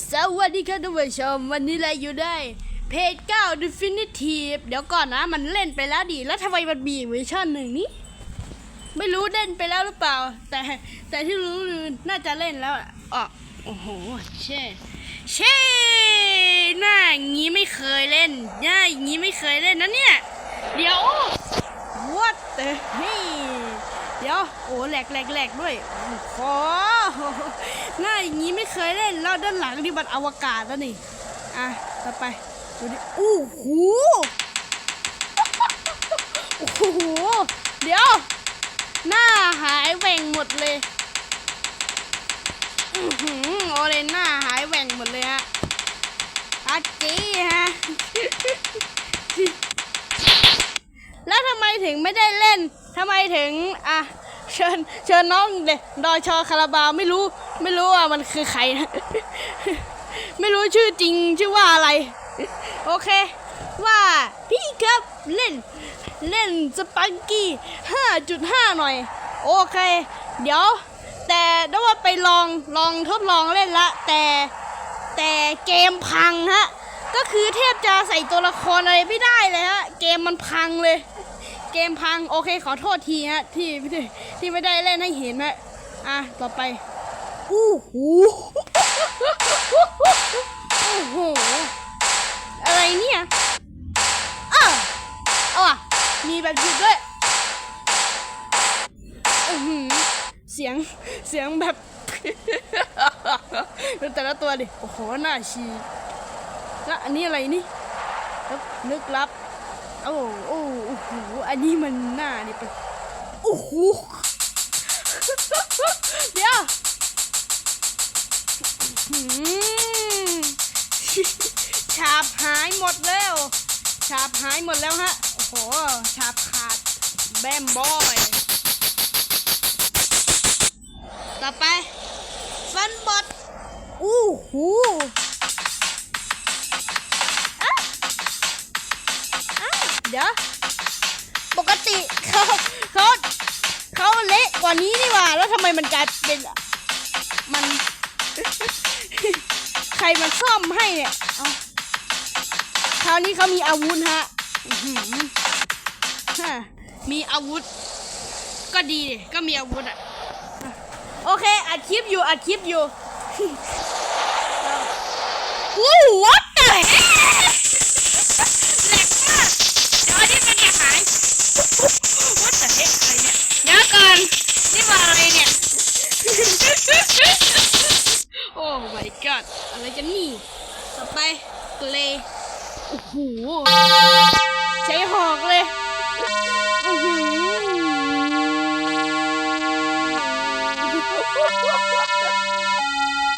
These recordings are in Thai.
สวัสดีครับท่านผู้ชม วันนี้เราอยู่ได้เพจ9 Definitive เดี๋ยวก่อนนะมันเล่นไปแล้วดิแล้วทำไมมันมีเวอร์ชันหนึ่งนี้ ไม่รู้เล่นไปแล้วหรือเปล่า แต่แต่ที่รู้คือน่าจะเล่นแล้วอะอ๋อโอ้โหเช่เช่หน้าอย่างงี้ไม่เคยเล่นหน้าอย่างงี้ไม่เคยเล่นนะเนี่ยเดี๋ยว what the นี่เดี๋ยวโอ้แหลกแหลกแหลกด้วยโอ้โห หน้าอย่างงี้ไม่เคยเล่นแล้วด้านหลังนี่มันอวกาศแล้วนี่ อะต่อไปดูดิอู้หูโอ้โหเดี๋ยว หน้าหายแหว่งหมดเลยอือหือโอเลนหน้าหายแหว่งหมดเลยฮะอาจีฮะแล้วทำไมถึงไม่ได้เล่นทำไมถึงอะ เชิญเชิญน้องเด็กดอยชอคาราบาวไม่รู้ ไม่รู้ว่ามันคือใครนะไม่รู้ชื่อจริงชื่อว่าอะไร โอเค ว่าพี่ครับเล่น เล่นสปังกี้ 5.5 หน่อย โอเค เดี๋ยว แต่ได้ว่าไปลองลองทดลองเล่นละ แต่แต่เกมพังฮะ ก็คือแทบจะใส่ตัวละครอะไรไม่ได้เลยฮะ เกมมันพังเลย เกมพังโอเคขอโทษทีฮะที่ที่ที่ไม่ได้เล่นให้เห็นฮะอะต่อไปอู้หูโอ้โหอะไรเนี่ยอ้าวเอาอะมีแบบหยุดด้วยเสียงเสียงแบบดูแต่ละตัวดิโอ้โหหน้าชีแล้วอันนี้อะไรนี่ลึกลับ โอ้โอ้โอ้โหอันนี้มันหน้านี่เป็นโอ้โหเดี๋ยวหืมฉาบหายหมดแล้วฉาบหายหมดแล้วฮะ โอ้โหฉาบขาดแบมบอย ต่อไป ฟันบดอู้หู เดี๋ยวปกติเขาเขาเขาเละกว่านี้นี่หว่า แล้วทำไมมันกลายเป็นมัน ใครมันซ่อมให้เนี่ยเอาคราวนี้เขามีอาวุธฮะมีอาวุธ ก็ดีก็มีอาวุธอะ โอเคอัดคลิปอยู่อัดคลิปอยู่วู้ what the heck แหลกมากเดี๋ยวอันนี้มันเนี่ยหาย what the heck อะไรเนี่ย เดี๋ยวก่อน นี่มาอะไรเนี่ย โอ้ my god อะไรกันนี่ ต่อไปเกลโอ้โห ใช้หอกเลยโอ้โห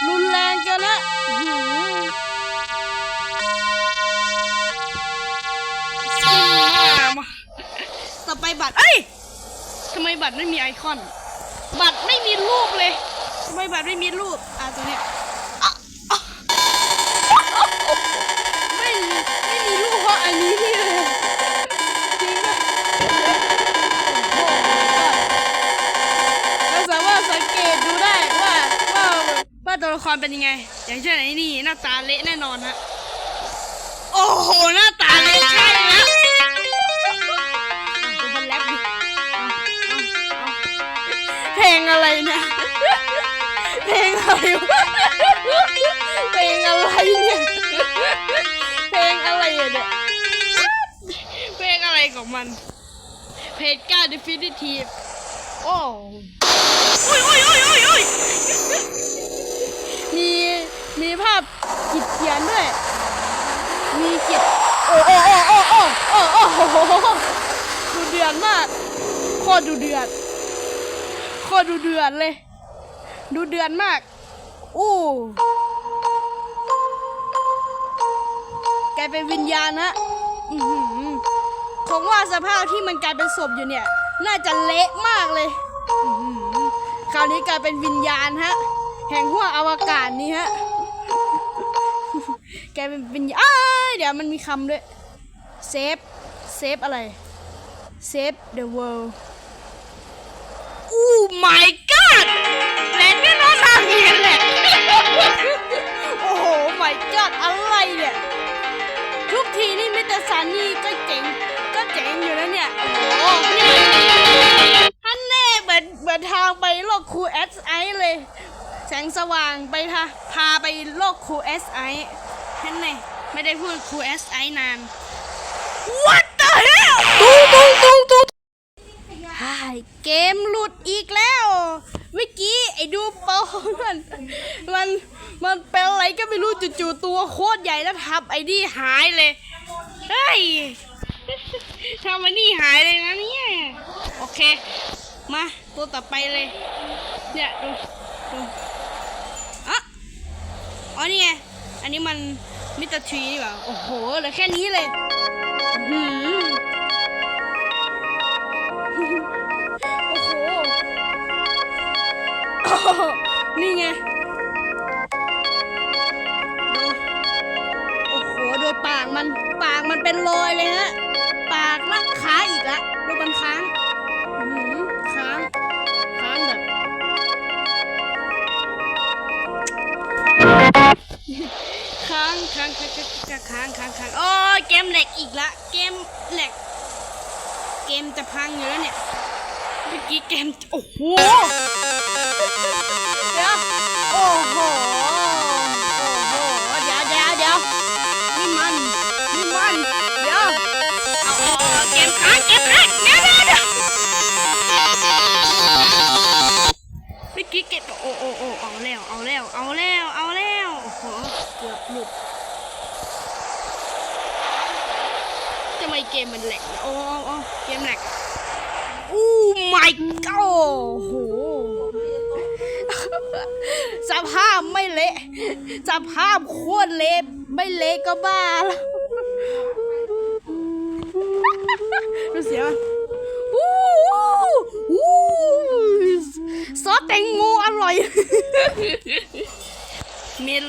รุนแรงเกันนะอื้อหือสวยงามอะต่อไปบัตร เอ้ยทำไมบัตรไม่มีไอคอน บัตรไม่มีรูปเลยทำ ไม่บัตรไม่มีรูปอะตัวเนี้ยไม่มีไม่มีรูปเพราะอันนี้นี่เลยจริงปะเราสามารถสังเกตดูได้ว่าว่าว่าตัวละครเป็นยังไง อย่างเช่นไอ้นี่หน้าตาเละแน่นอนฮะ ของมัน เพลงก้า definitive โอ้โอ้ยโอ้ยโอ้ยโอ้ยโอ้ยมีมีภาพขีดเขียนด้วย มีขีดโอ้โอ้โอ้โอ้โอ้โอ้โอ้โหดูเดือดมากโคตรดูเดือดโคตรดูเดือดเลย ดูเดือดมาก อู้กลายเป็นวิญญาณฮะอื้อหือ ผมว่าสภาพที่มันกลายเป็นศพอยู่เนี่ย น่าจะเละมากเลยอื้อหือคราวนี้กลายเป็นวิญญาณฮะ แห่งห้วงอวกาศนี้ฮะกลายเป็นวิญญาณอ้ยเดี๋ยวมันมีคำด้วย เซฟ เซฟอะไร เซฟ the world อู้ my สงสว่างไปทาพาไปโลกครูเอสไอท่านแน่ไม่ได้พูดครูเอสไอนาน What the hell ตุ้งตุ้งตุ้งตุ้งเกมหลุดอีกแล้วเมื่อกี้ไอ้ดูโปมันมันมันเป็นอะไรก็ไม่รู้จู่ๆตัวโคตรใหญ่แล้วทับไอ้นี่หายเลยเฮ้ยทำไอ้นี่หายเลยนะเนี่ยโอเค มาตัวต่อไปเลยเนี่ยดูดูอะ อ๋อนี่ไง อันนี้มันมิตรทรีนี่หว่า โอ้โหเหลือแค่นี้เลยหือโอ้โห นี่ไง โอ้โห โดูปากมัน ปากมันเป็นรอยเลยฮะ ปากลักค้าอีกละดูมันค้าง ค้างค้างค้างค้างค้างค้างค้างโอ้ยเกมแหลกอีกละเกมแหลกเกมจะพังอยู่แล้วเนี่ยเมื่อกี้เกมโอ้โหเดี๋ยวโอ้โหโอ้โหเดี๋ยวเดี๋ยวเดี๋ยวนี่มันนี่มันเดี๋ยวเอาเอาเกมค้างเกมค้างเดี๋ยวเดี๋ยวเดี๋ยวเมื่อกี้เก็บโอ้โอ้โอ้เอาแล้วเอาแล้วเอาแล้วเอาแล้ว โอ้โหเกือบหลุดทำไมเกมมันแหลกโอ้โอ้โอ้เกมแหลกอู้ my god โอ้โหสภาพไม่เละสภาพโคตรเละไม่เละก็บ้าแล้วดูเสียงมันวู้วู้ซอสแตงโมอร่อย เมล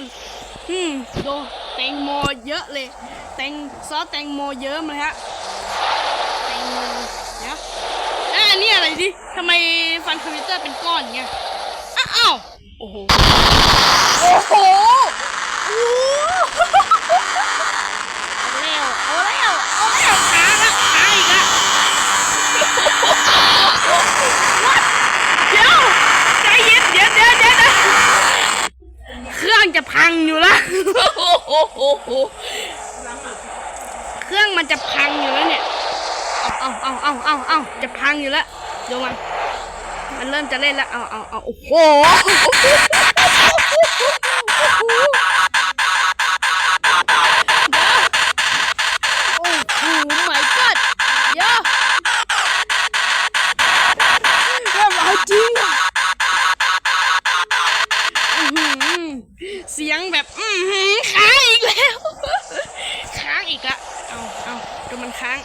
อืมดูแตงโมเยอะเลย แตงซอสแตงโมเยอะเลยฮะแตงโมเดี๋ยวอะอันนี้อะไรดิทำไมฟันคอมพิวเตอร์เป็นก้อนเงี้ยอ้าวโอ้โหโอ้โหเอาแล้ว เอาแล้ว เอาแล้วค้างละค้างอีกละเดี๋ยว ใจเย็น เดี๋ยวเดี๋ยวเดี๋ยวเดี๋ยวเครื่องจะพังอยู่ละ เครื่องมันจะพังอยู่แล้วเนี่ยเอาเอาเอาเอาเอาเอาจะพังอยู่แล้วดูมัน มันเริ่มจะเล่นแล้ว เอาเอาเอาโอ้โห โอ้โห my god เดี๋ยวเริ่มเอาจริงอื้อหือเสียงแบบอือหือค้างอีกแล้ว ค้างอีกละเอาเอาดูมันค้าง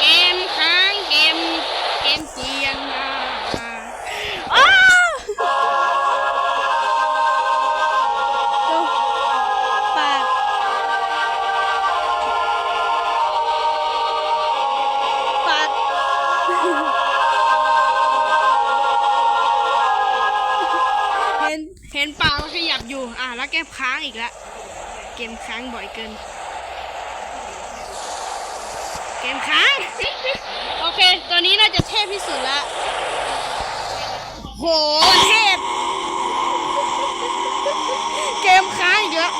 เกมค้างเกมเกมเจียนมาอ้าวดูปากปากเห็นเห็นปากมันขยับอยู่ อะแล้วแกมค้างอีกแล้วเกมค้างบ่อยเกิน มค้างโอเค ตัวนี้น่าจะเทพที่สุดละโหเทพ เกมค้างอีกแล้ว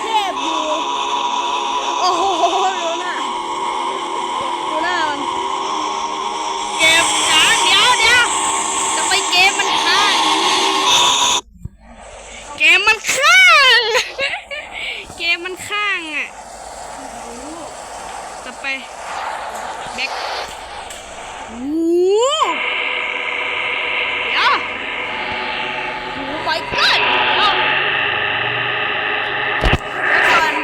เทพอยู่โอ้โห ดูหน้า ดูหน้ามัน เกมค้างเดี๋ยวเดี๋ยวจะไปเกมมันค้าง เกมมันค้าง เกมมันค้างอะ ต่อไปแบ็คโอ้โหเดี๋ยวโอ้ my god เดี๋ยวเดี๋ยวก่อน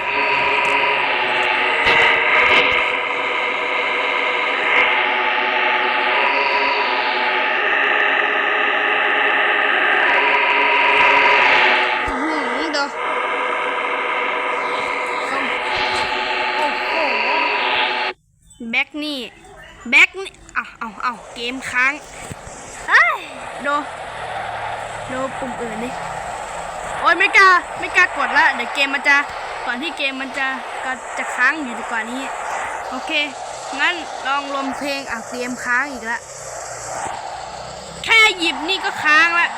อื้อหือเดี๋ยวโอ้โหแบ็กนี่ แบ็กนี่ เอาเอาเอาเกมค้าง เฮ้ย ดู โนปุ่มอื่นดิโอ้ยไม่กล้าไม่กล้ากดละเดี๋ยวเกมมันจะก่อนที่เกมมันจะก็จะค้างอยู่ดีกว่านี้ โอเค งั้นลองรวมเพลงอะเกมค้างอีกละแค่หยิบนี่ก็ค้างละ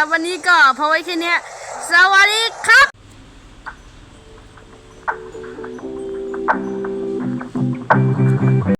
รับวันนี้ก็พอไว้แค่นี้สวัสดีครับ